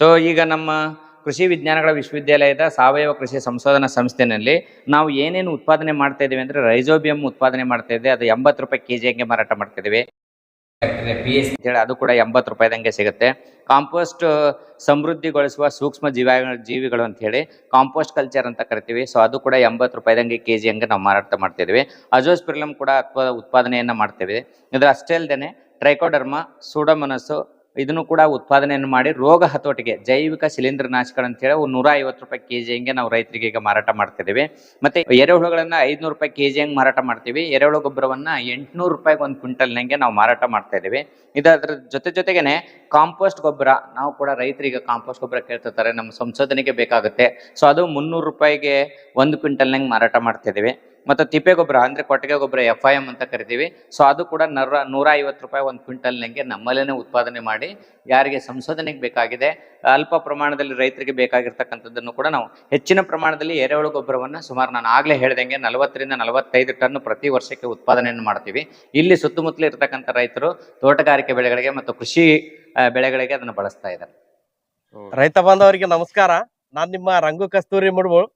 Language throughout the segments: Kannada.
ಸೊ ಈಗ ನಮ್ಮ ಕೃಷಿ ವಿಜ್ಞಾನಗಳ ವಿಶ್ವವಿದ್ಯಾಲಯದ ಸಾವಯವ ಕೃಷಿ ಸಂಶೋಧನಾ ಸಂಸ್ಥೆನಲ್ಲಿ ನಾವು ಏನೇನು ಉತ್ಪಾದನೆ ಮಾಡ್ತಾ ಇದ್ದೀವಿ ಅಂದ್ರೆ ರೈಜೋಬಿಯಂ ಉತ್ಪಾದನೆ ಮಾಡ್ತಾ ಇದ್ದೆ. ಅದು ಎಂಬತ್ತು ರೂಪಾಯಿ ಕೆ ಜಿಗೆ ಮಾರಾಟ ಮಾಡ್ತಾ ಇದ್ದೀವಿ. ಪಿ ಎಸ್ ಹೇಳಿ ಅದು ಕೂಡ ಎಂಬತ್ತು ರೂಪಾಯಿದಂಗೆ ಸಿಗುತ್ತೆ. ಕಾಂಪೋಸ್ಟ್ ಸಮೃದ್ಧಿಗೊಳಿಸುವ ಸೂಕ್ಷ್ಮ ಜೀವ ಜೀವಿಗಳು ಅಂತ ಹೇಳಿ ಕಾಂಪೋಸ್ಟ್ ಕಲ್ಚರ್ ಅಂತ ಕರಿತೀವಿ. ಸೊ ಅದು ಕೂಡ ಎಂಬತ್ತು ರೂಪಾಯಿದಂಗೆ ಕೆ ಜಿ ಹಂಗೆ ನಾವು ಮಾರಾಟ ಮಾಡ್ತಾ ಅಜೋಸ್ ಪ್ರಿಲಮ್ ಕೂಡ ಉತ್ಪಾದನೆಯನ್ನ ಮಾಡ್ತೇವೆ ಇದರ ಅಷ್ಟೇ ಅಲ್ಲದೆ ಟ್ರೈಕೋಡರ್ಮ ಸೂಡೋಮನಸ್ಸು ಇದನ್ನು ಕೂಡ ಉತ್ಪಾದನೆಯನ್ನು ಮಾಡಿ ರೋಗ ಹತೋಟಿಗೆ ಜೈವಿಕ ಶಿಲೀಂಧ್ರ ನಾಶಗಳು ಅಂತ ಹೇಳಿ ನೂರ ಐವತ್ತು ರೂಪಾಯಿ ಕೆ ಜಿ ಹಂಗೆ ನಾವು ರೈತರಿಗೆ ಈಗ ಮಾರಾಟ ಮಾಡ್ತಿದ್ದೀವಿ. ಮತ್ತೆ ಎರೆಹುಳುಗಳನ್ನ ಐದ್ನೂರು ರೂಪಾಯಿ ಕೆ ಜಿ ಹಂಗೆ ಮಾರಾಟ ಮಾಡ್ತೀವಿ. ಎರೆಹುಳು ಗೊಬ್ಬರವನ್ನ ಎಂಟ್ನೂರು ರೂಪಾಯಿಗೆ ಒಂದು ಕ್ವಿಂಟಲ್ನಂಗೆ ನಾವು ಮಾರಾಟ ಮಾಡ್ತಾ ಇದ್ದೀವಿ. ಇದರ ಜೊತೆ ಜೊತೆಗೇನೆ ಕಾಂಪೋಸ್ಟ್ ಗೊಬ್ಬರ, ನಾವು ಕೂಡ ರೈತರಿಗೆ ಕಾಂಪೋಸ್ಟ್ ಗೊಬ್ಬರ ಕೇಳ್ತಿರ್ತಾರೆ. ನಮ್ಮ ಸಂಶೋಧನೆಗೆ ಬೇಕಾಗುತ್ತೆ. ಸೊ ಅದು ಮುನ್ನೂರು ರೂಪಾಯಿಗೆ ಒಂದು ಕ್ವಿಂಟಲ್ನಂಗೆ ಮಾರಾಟ ಮಾಡ್ತಾ ಇದೀವಿ ಮತ್ತು ತಿಪ್ಪೆ ಗೊಬ್ಬರ ಅಂದ್ರೆ ಕೊಟ್ಟಿಗೆ ಗೊಬ್ಬರ ಎಫ್ ಐ ಎಂ ಅಂತ ಕರಿತೀವಿ. ಸೊ ಅದು ಕೂಡ ನರ ನೂರ ಐವತ್ತು ರೂಪಾಯಿ ಒಂದು ಕ್ವಿಂಟಲ್ನಂಗೆ ನಮ್ಮಲ್ಲೇ ಉತ್ಪಾದನೆ ಮಾಡಿ ಯಾರಿಗೆ ಸಂಶೋಧನೆಗೆ ಬೇಕಾಗಿದೆ, ಅಲ್ಪ ಪ್ರಮಾಣದಲ್ಲಿ ರೈತರಿಗೆ ಬೇಕಾಗಿರ್ತಕ್ಕಂಥದ್ದನ್ನು ಕೂಡ ನಾವು ಹೆಚ್ಚಿನ ಪ್ರಮಾಣದಲ್ಲಿ ಎರೆಹುಳು ಗೊಬ್ಬರವನ್ನು ಸುಮಾರು ನಾನು ಆಗಲೇ ಹೇಳ್ದಂಗೆ ನಲವತ್ತರಿಂದ ನಲವತ್ತೈದು ಟನ್ ಪ್ರತಿ ವರ್ಷಕ್ಕೆ ಉತ್ಪಾದನೆಯನ್ನು ಮಾಡ್ತೀವಿ. ಇಲ್ಲಿ ಸುತ್ತಮುತ್ತಲು ಇರ್ತಕ್ಕಂಥ ರೈತರು ತೋಟಗಾರಿಕೆ ಬೆಳೆಗಳಿಗೆ ಮತ್ತು ಕೃಷಿ ಬೆಳೆಗಳಿಗೆ ಅದನ್ನು ಬಳಸ್ತಾ ಇದ್ದಾರೆ. ರೈತ ಬಾಂಧವರಿಗೆ ನಮಸ್ಕಾರ. ನಾನು ನಿಮ್ಮ ರಂಗು ಕಸ್ತೂರಿ ಮುಡ್ಬೋಳ್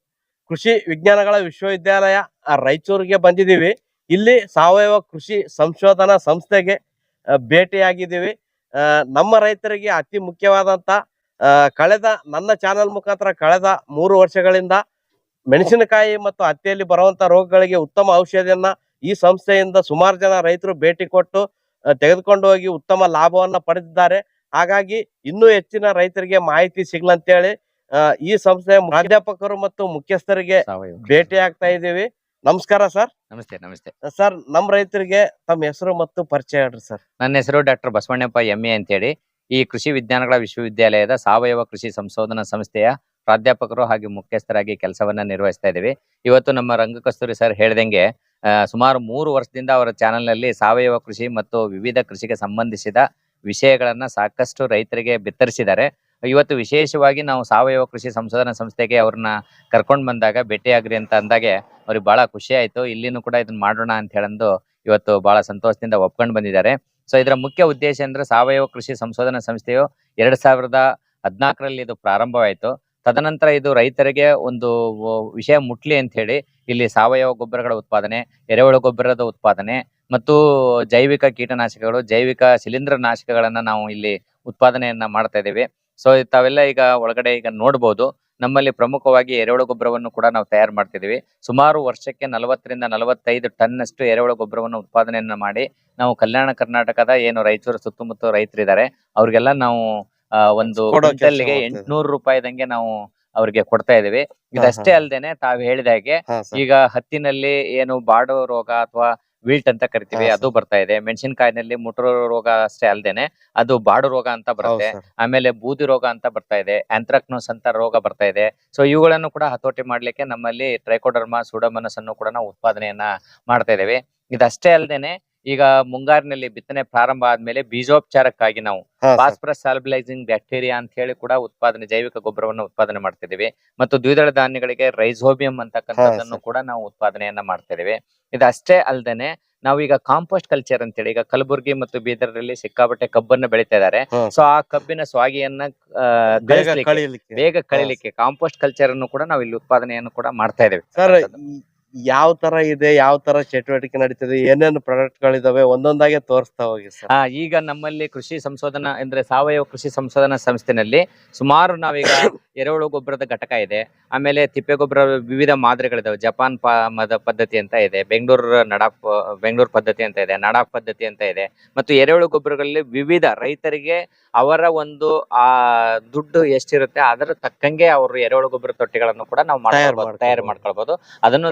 ಕೃಷಿ ವಿಜ್ಞಾನಗಳ ವಿಶ್ವವಿದ್ಯಾಲಯ ರಾಯಚೂರಿಗೆ ಬಂದಿದ್ದೀವಿ. ಇಲ್ಲಿ ಸಾವಯವ ಕೃಷಿ ಸಂಶೋಧನಾ ಸಂಸ್ಥೆಗೆ ಭೇಟಿಯಾಗಿದ್ದೀವಿ. ನಮ್ಮ ರೈತರಿಗೆ ಅತಿ ಮುಖ್ಯವಾದಂತ ಕಳೆದ ನನ್ನ ಚಾನೆಲ್ ಮುಖಾಂತರ ಕಳೆದ ಮೂರು ವರ್ಷಗಳಿಂದ ಮೆಣಸಿನಕಾಯಿ ಮತ್ತು ಹತ್ತಿಯಲ್ಲಿ ಬರುವಂತ ರೋಗಗಳಿಗೆ ಉತ್ತಮ ಔಷಧಿಯನ್ನ ಈ ಸಂಸ್ಥೆಯಿಂದ ಸುಮಾರು ಜನ ರೈತರು ಭೇಟಿ ಕೊಟ್ಟು ತೆಗೆದುಕೊಂಡು ಹೋಗಿ ಉತ್ತಮ ಲಾಭವನ್ನ ಪಡೆದಿದ್ದಾರೆ. ಹಾಗಾಗಿ ಇನ್ನೂ ಹೆಚ್ಚಿನ ರೈತರಿಗೆ ಮಾಹಿತಿ ಸಿಗ್ಲಂತೇಳಿ ಈ ಸಂಸ್ಥೆಯ ಪ್ರಾಧ್ಯಾಪಕರು ಮತ್ತು ಮುಖ್ಯಸ್ಥರಿಗೆ ಭೇಟಿ ಆಗ್ತಾ ಇದ್ದೀವಿ. ನಮಸ್ಕಾರ ಸರ್. ನಮಸ್ತೆ ನಮಸ್ತೆ. ಸರ್ ನಮ್ಮ ರೈತರಿಗೆ ತಮ್ಮ ಹೆಸರು ಮತ್ತು ಪರಿಚಯ ಹೇಳ್ರಿ ಸರ್. ನನ್ನ ಹೆಸರು ಡಾಕ್ಟರ್ ಬಸವಣ್ಣಪ್ಪ ಎಂ ಎ ಅಂತೇಳಿ. ಈ ಕೃಷಿ ವಿಜ್ಞಾನಗಳ ವಿಶ್ವವಿದ್ಯಾಲಯದ ಸಾವಯವ ಕೃಷಿ ಸಂಶೋಧನಾ ಸಂಸ್ಥೆಯ ಪ್ರಾಧ್ಯಾಪಕರು ಹಾಗೆ ಮುಖ್ಯಸ್ಥರಾಗಿ ಕೆಲಸವನ್ನ ನಿರ್ವಹಿಸ್ತಾ ಇದ್ದೀವಿ. ಇವತ್ತು ನಮ್ಮ ರಂಗಕಸ್ತೂರಿ ಸರ್ ಹೇಳ್ದಂಗೆ ಸುಮಾರು ಮೂರು ವರ್ಷದಿಂದ ಅವರ ಚಾನೆಲ್ನಲ್ಲಿ ಸಾವಯವ ಕೃಷಿ ಮತ್ತು ವಿವಿಧ ಕೃಷಿಗೆ ಸಂಬಂಧಿಸಿದ ವಿಷಯಗಳನ್ನ ಸಾಕಷ್ಟು ರೈತರಿಗೆ ಬಿತ್ತರಿಸಿದ್ದಾರೆ. ಇವತ್ತು ವಿಶೇಷವಾಗಿ ನಾವು ಸಾವಯವ ಕೃಷಿ ಸಂಶೋಧನಾ ಸಂಸ್ಥೆಗೆ ಅವ್ರನ್ನ ಕರ್ಕೊಂಡು ಬಂದಾಗ ಭೇಟಿಯಾಗ್ರಿ ಅಂತ ಅಂದಾಗೆ ಅವ್ರಿಗೆ ಬಹಳ ಖುಷಿ ಆಯ್ತು. ಇಲ್ಲಿನೂ ಕೂಡ ಇದನ್ನ ಮಾಡೋಣ ಅಂತ ಹೇಳಂದು ಇವತ್ತು ಬಹಳ ಸಂತೋಷದಿಂದ ಒಪ್ಕೊಂಡು ಬಂದಿದ್ದಾರೆ. ಸೊ ಇದರ ಮುಖ್ಯ ಉದ್ದೇಶ ಅಂದ್ರೆ ಸಾವಯವ ಕೃಷಿ ಸಂಶೋಧನಾ ಸಂಸ್ಥೆಯು ಎರಡ್ ಸಾವಿರದ ಹದಿನಾಲ್ಕರಲ್ಲಿ ಇದು ಪ್ರಾರಂಭವಾಯಿತು. ತದನಂತರ ಇದು ರೈತರಿಗೆ ಒಂದು ವಿಷಯ ಮುಟ್ಲಿ ಅಂತ ಹೇಳಿ ಇಲ್ಲಿ ಸಾವಯವ ಗೊಬ್ಬರಗಳ ಉತ್ಪಾದನೆ, ಎರೆಹುಳು ಗೊಬ್ಬರದ ಉತ್ಪಾದನೆ ಮತ್ತು ಜೈವಿಕ ಕೀಟನಾಶಕಗಳು, ಜೈವಿಕ ಶಿಲೀಂಧ್ರ ನಾಶಕಗಳನ್ನ ನಾವು ಇಲ್ಲಿ ಉತ್ಪಾದನೆಯನ್ನ ಮಾಡ್ತಾ ಇದ್ದೀವಿ. ಸೊ ತಾವೆಲ್ಲ ಈಗ ಒಳಗಡೆ ಈಗ ನೋಡಬಹುದು ನಮ್ಮಲ್ಲಿ ಪ್ರಮುಖವಾಗಿ ಎರೆಹುಳು ಗೊಬ್ಬರವನ್ನು ಕೂಡ ನಾವು ತಯಾರು ಮಾಡ್ತಿದೀವಿ ಸುಮಾರು ವರ್ಷಕ್ಕೆ ನಲವತ್ತರಿಂದ ನಲವತ್ತೈದು ಟನ್ ಅಷ್ಟು ಎರೆಹುಳು ಗೊಬ್ಬರವನ್ನು ಉತ್ಪಾದನೆಯನ್ನ ಮಾಡಿ ನಾವು ಕಲ್ಯಾಣ ಕರ್ನಾಟಕದ ಏನು ರಾಯಚೂರು ಸುತ್ತಮುತ್ತ ರೈತರಿದ್ದಾರೆ ಅವ್ರಿಗೆಲ್ಲ ನಾವು ಒಂದು ಕ್ವಿಂಟಲ್ಗೆ ಎಂಟುನೂರು ರೂಪಾಯಿದಂಗೆ ನಾವು ಅವ್ರಿಗೆ ಕೊಡ್ತಾ ಇದೀವಿ ಇದಷ್ಟೇ. ಅಲ್ದೇನೆ ತಾವ್ ಹೇಳಿದ ಹಾಗೆ ಈಗ ಹತ್ತಿನಲ್ಲಿ ಏನು ಬಾಡೋ ರೋಗ ಅಥವಾ ವಿಲ್ಟ್ ಅಂತ ಕರಿತೀವಿ ಅದು ಬರ್ತಾ ಇದೆ. ಮೆಣಸಿನಕಾಯಿನಲ್ಲಿ ಮುಟ್ರ ರೋಗ ಅಷ್ಟೇ ಅಲ್ದೇನೆ ಅದು ಬಾಡು ರೋಗ ಅಂತ ಬರುತ್ತೆ. ಆಮೇಲೆ ಬೂದಿ ರೋಗ ಅಂತ ಬರ್ತಾ ಇದೆ ಆಂಥ್ರಾಕ್ನೋಸ್ ಅಂತ ರೋಗ ಬರ್ತಾ ಇದೆ. ಸೊ ಇವುಗಳನ್ನು ಕೂಡ ಹತೋಟಿ ಮಾಡ್ಲಿಕ್ಕೆ ನಮ್ಮಲ್ಲಿ ಟ್ರೈಕೋಡರ್ಮಾ ಸೂಡೋಮನಸ್ ಅನ್ನು ಕೂಡ ನಾವು ಉತ್ಪಾದನೆಯನ್ನ ಮಾಡ್ತಾ ಇದ್ದೇವೆ. ಇದಷ್ಟೇ ಅಲ್ದೇನೆ ಈಗ ಮುಂಗಾರಿನಲ್ಲಿ ಬಿತ್ತನೆ ಪ್ರಾರಂಭ ಆದ್ಮೇಲೆ ಬೀಜೋಪಚಾರಕ್ಕಾಗಿ ನಾವು ಫಾಸ್ಫರಸ್ ಸಾಲ್ಬಿಲೈಸಿಂಗ್ ಬ್ಯಾಕ್ಟೀರಿಯಾ ಅಂತ ಹೇಳಿ ಕೂಡ ಉತ್ಪಾದನೆ ಜೈವಿಕ ಗೊಬ್ಬರವನ್ನು ಉತ್ಪಾದನೆ ಮಾಡ್ತಿದೀವಿ ಮತ್ತು ದ್ವಿದಳ ಧಾನ್ಯಗಳಿಗೆ ರೈಸೋಬಿಯಂ ಅಂತಕ್ಕಂಥದ್ದನ್ನು ಕೂಡ ನಾವು ಉತ್ಪಾದನೆಯನ್ನ ಮಾಡ್ತಿದೀವಿ ಇದಷ್ಟೇ ಅಲ್ಲದೆ ನಾವು ಈಗ ಕಾಂಪೋಸ್ಟ್ ಕಲ್ಚರ್ ಅಂತೇಳಿ ಈಗ ಕಲಬುರಗಿ ಮತ್ತು ಬೀದರ್ನಲ್ಲಿ ಸಿಕ್ಕಾಪಟ್ಟೆ ಕಬ್ಬನ್ನ ಬೆಳೀತಾ ಇದ್ದಾರೆ. ಹಾ. ಸೊ ಆ ಕಬ್ಬಿನ ಸ್ವಾಗಿಯನ್ನ ಬೇಗ ಕಳಿಲಿಕ್ಕೆ. ಕಾಂಪೋಸ್ಟ್ ಕಲ್ಚರ್ ಅನ್ನು ಕೂಡ ನಾವು ಇಲ್ಲಿ ಉತ್ಪಾದನೆಯನ್ನು ಕೂಡ ಮಾಡ್ತಾ ಇದ್ದೇವೆ. ಯಾವ ತರ ಇದೆ ಯಾವ ತರ ಚಟುವಟಿಕೆ ನಡೀತಿದೆ ಏನೇನು ಪ್ರಾಡಕ್ಟ್ ಗಳಿದಾವೆ ಒಂದೊಂದಾಗೆ ತೋರಿಸ್ತಾ ಹೋಗಿ ಸರ್. ಆ, ಈಗ ನಮ್ಮಲ್ಲಿ ಕೃಷಿ ಸಂಶೋಧನಾ ಅಂದ್ರೆ ಸಾವಯವ ಕೃಷಿ ಸಂಶೋಧನಾ ಸಂಸ್ಥೆನಲ್ಲಿ ಸುಮಾರು ನಾವೀಗ ಎರೆಹುಳು ಗೊಬ್ಬರದ ಘಟಕ ಇದೆ. ಆಮೇಲೆ ತಿಪ್ಪೆ ಗೊಬ್ಬರ ವಿವಿಧ ಮಾದರಿಗಳಿದಾವೆ. ಜಪಾನ್ ಪ ಮದ ಪದ್ಧತಿ ಅಂತ ಇದೆ. ಬೆಂಗಳೂರು ನಡಾಪ್ ಬೆಂಗಳೂರು ಪದ್ಧತಿ ಅಂತ ಇದೆ. ನಡಾಪ್ ಪದ್ಧತಿ ಅಂತ ಇದೆ. ಮತ್ತು ಎರೆಹುಳು ಗೊಬ್ಬರಗಳಲ್ಲಿ ವಿವಿಧ ರೈತರಿಗೆ ಅವರ ಒಂದು ಆ ದುಡ್ಡು ಎಷ್ಟಿರುತ್ತೆ ಅದರ ತಕ್ಕಂಗೆ ಅವರು ಎರೆಹುಳು ಗೊಬ್ಬರ ತೊಟ್ಟಿಗಳನ್ನು ಕೂಡ ನಾವು ತಯಾರು ಮಾಡ್ಕೊಳ್ಬಹುದು ಅದನ್ನು.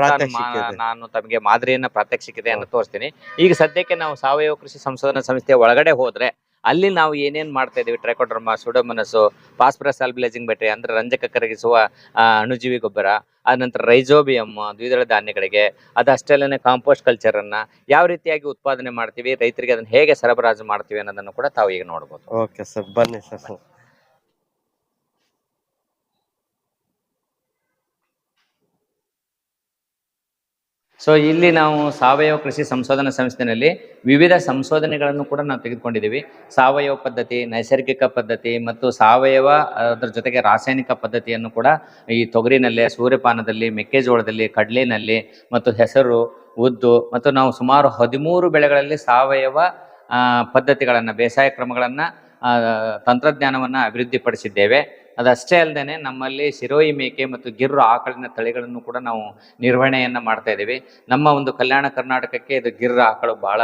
ನಾನು ತಮಗೆ ಮಾದರಿಯನ್ನ ಪ್ರಾತ್ಯಕ್ಷಿಕತೆಯನ್ನು ತೋರಿಸ್ತೀನಿ. ಈಗ ಸದ್ಯಕ್ಕೆ ನಾವು ಸಾವಯವ ಕೃಷಿ ಸಂಶೋಧನಾ ಸಂಸ್ಥೆಯ ಒಳಗಡೆ ಹೋದ್ರೆ ಅಲ್ಲಿ ನಾವು ಏನೇನ್ ಮಾಡ್ತಾ ಇದೀವಿ? Trichoderma pseudomonas phosphorus solubilising bacteria ಅಂದ್ರೆ ರಂಜಕ ಕರಗಿಸುವ ಅಣುಜೀವಿ ಗೊಬ್ಬರ ಆ ನಂತರ ರೈಜೋಬಿಯಂ ದ್ವಿದಳ ಧಾನ್ಯಗಳಿಗೆ ಅದಷ್ಟೇ ಅಲ್ಲದೆ ಕಾಂಪೋಸ್ಟ್ ಕಲ್ಚರ್ ಅನ್ನ ಯಾವ ರೀತಿಯಾಗಿ ಉತ್ಪಾದನೆ ಮಾಡ್ತೀವಿ, ರೈತರಿಗೆ ಅದನ್ನ ಹೇಗೆ ಸರಬರಾಜು ಮಾಡ್ತೀವಿ ಅನ್ನೋದನ್ನು ಕೂಡ ತಾವು ಈಗ ನೋಡ್ಬೋದು. ಓಕೆ ಸರ್ ಬನ್ನಿ ಸರ್ ಸೊ ಇಲ್ಲಿ ನಾವು ಸಾವಯವ ಕೃಷಿ ಸಂಶೋಧನಾ ಸಂಸ್ಥೆನಲ್ಲಿ ವಿವಿಧ ಸಂಶೋಧನೆಗಳನ್ನು ಕೂಡ ನಾವು ತೆಗೆದುಕೊಂಡಿದ್ದೀವಿ. ಸಾವಯವ ಪದ್ಧತಿ, ನೈಸರ್ಗಿಕ ಪದ್ಧತಿ ಮತ್ತು ಸಾವಯವ ಅದರ ಜೊತೆಗೆ ರಾಸಾಯನಿಕ ಪದ್ಧತಿಯನ್ನು ಕೂಡ ಈ ತೊಗರಿನಲ್ಲಿ, ಸೂರ್ಯಪಾನದಲ್ಲಿ, ಮೆಕ್ಕೆಜೋಳದಲ್ಲಿ, ಕಡಲೆನಲ್ಲಿ ಮತ್ತು ಹೆಸರು, ಉದ್ದು ಮತ್ತು ನಾವು ಸುಮಾರು ಹದಿಮೂರು ಬೆಳೆಗಳಲ್ಲಿ ಸಾವಯವ ಪದ್ಧತಿಗಳನ್ನು, ಬೇಸಾಯ ಕ್ರಮಗಳನ್ನು ತಂತ್ರಜ್ಞಾನವನ್ನು ಅಭಿವೃದ್ಧಿಪಡಿಸಿದ್ದೇವೆ. ಅದಷ್ಟೇ ಅಲ್ಲದೆ ನಮ್ಮಲ್ಲಿ ಶಿರೋಯಿ ಮೇಕೆ ಮತ್ತು ಗಿರ್ರ ಆಕಳಿನ ತಳಿಗಳನ್ನು ಕೂಡ ನಾವು ನಿರ್ವಹಣೆಯನ್ನು ಮಾಡ್ತಾ ಇದ್ದೀವಿ. ನಮ್ಮ ಒಂದು ಕಲ್ಯಾಣ ಕರ್ನಾಟಕಕ್ಕೆ ಇದು ಗಿರ್ರ ಆಕಳು ಬಹಳ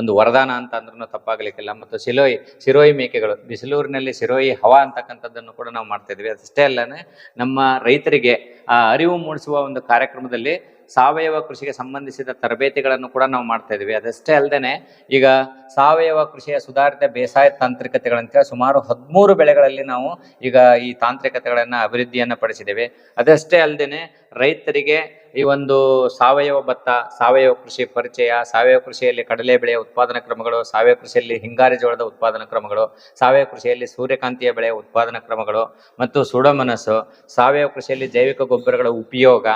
ಒಂದು ವರದಾನ ಅಂತ ಅಂದ್ರೂ ತಪ್ಪಾಗಲಿಕ್ಕಿಲ್ಲ. ಮತ್ತು ಸಿಲೋಯಿ ಶಿರೋಯಿ ಮೇಕೆಗಳು, ಬಿಸಿಲೂರಿನಲ್ಲಿ ಶಿರೋಯಿ ಹವಾ ಅಂತಕ್ಕಂಥದ್ದನ್ನು ಕೂಡ ನಾವು ಮಾಡ್ತಾ ಇದ್ದೀವಿ. ಅಷ್ಟೇ ಅಲ್ಲದೆ ನಮ್ಮ ರೈತರಿಗೆ ಅರಿವು ಮೂಡಿಸುವ ಒಂದು ಕಾರ್ಯಕ್ರಮದಲ್ಲಿ ಸಾವಯವ ಕೃಷಿಗೆ ಸಂಬಂಧಿಸಿದ ತರಬೇತಿಗಳನ್ನು ಕೂಡ ನಾವು ಮಾಡ್ತಾ ಇದ್ದೀವಿ ಅದಷ್ಟೇ ಅಲ್ಲದೆ ಈಗ ಸಾವಯವ ಕೃಷಿಯ ಸುಧಾರಿತ ಬೇಸಾಯ ತಾಂತ್ರಿಕತೆಗಳಂತ ಸುಮಾರು ಹದಿಮೂರು ಬೆಳೆಗಳಲ್ಲಿ ನಾವು ಈಗ ಈ ತಾಂತ್ರಿಕತೆಗಳನ್ನು ಅಭಿವೃದ್ಧಿಯನ್ನು ಪಡಿಸಿದ್ದೇವೆ. ಅದಷ್ಟೇ ಅಲ್ಲದೆ ರೈತರಿಗೆ ಈ ಒಂದು ಸಾವಯವ ಭತ್ತ, ಸಾವಯವ ಕೃಷಿ ಪರಿಚಯ, ಸಾವಯವ ಕೃಷಿಯಲ್ಲಿ ಕಡಲೆ ಬೆಳೆಯ ಉತ್ಪಾದನಾ ಕ್ರಮಗಳು, ಸಾವಯವ ಕೃಷಿಯಲ್ಲಿ ಹಿಂಗಾರಿ ಜೋಳದ ಉತ್ಪಾದನಾ ಕ್ರಮಗಳು, ಸಾವಯವ ಕೃಷಿಯಲ್ಲಿ ಸೂರ್ಯಕಾಂತಿಯ ಬೆಳೆಯ ಉತ್ಪಾದನಾ ಕ್ರಮಗಳು ಮತ್ತು ಸುಡಮನಸ್ಸು, ಸಾವಯವ ಕೃಷಿಯಲ್ಲಿ ಜೈವಿಕ ಗೊಬ್ಬರಗಳ ಉಪಯೋಗ